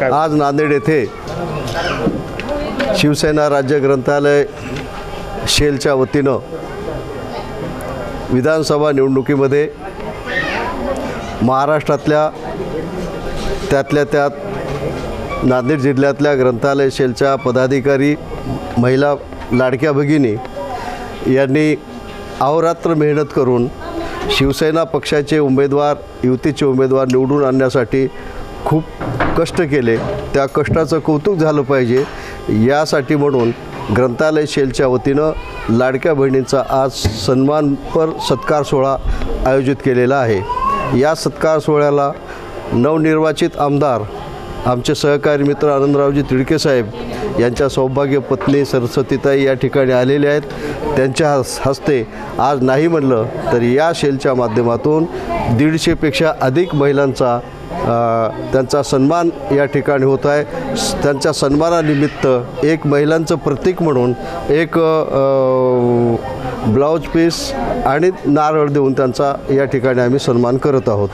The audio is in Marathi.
काय? आज नांदेड येथे शिवसेना राज्य ग्रंथालय शेलच्या वतीनं विधानसभा निवडणुकीमध्ये महाराष्ट्रातल्या त्यातल्या त्यात नांदेड जिल्ह्यातल्या ग्रंथालय शेलच्या पदाधिकारी महिला लाडक्या भगिनी यांनी अहोरात्र मेहनत करून शिवसेना पक्षाचे उमेदवार युतीचे उमेदवार निवडून आणण्यासाठी खूप कष्ट केले. त्या कष्टाचं कौतुक झालं पाहिजे. यासाठी म्हणून ग्रंथालय शेलच्या वतीनं लाडक्या बहिणींचा आज सन्मानपर सत्कार सोहळा आयोजित केलेला आहे. या सत्कार सोहळ्याला नवनिर्वाचित आमदार आमचे सहकारी मित्र आनंदरावजी तिडके साहेब यांच्या सौभाग्य पत्नी सरस्वतीताई या ठिकाणी आलेले आहेत. त्यांच्या हस हस्ते आज नाही म्हणलं तर या शेलच्या माध्यमातून दीडशेपेक्षा अधिक महिलांचा त्यांचा सन्मान या ठिकाणी होत आहे. त्यांच्या सन्मानानिमित्त एक महिलांचं प्रतीक म्हणून एक ब्लाऊज पीस आणि नारळ देऊन त्यांचा या ठिकाणी आम्ही सन्मान करत आहोत.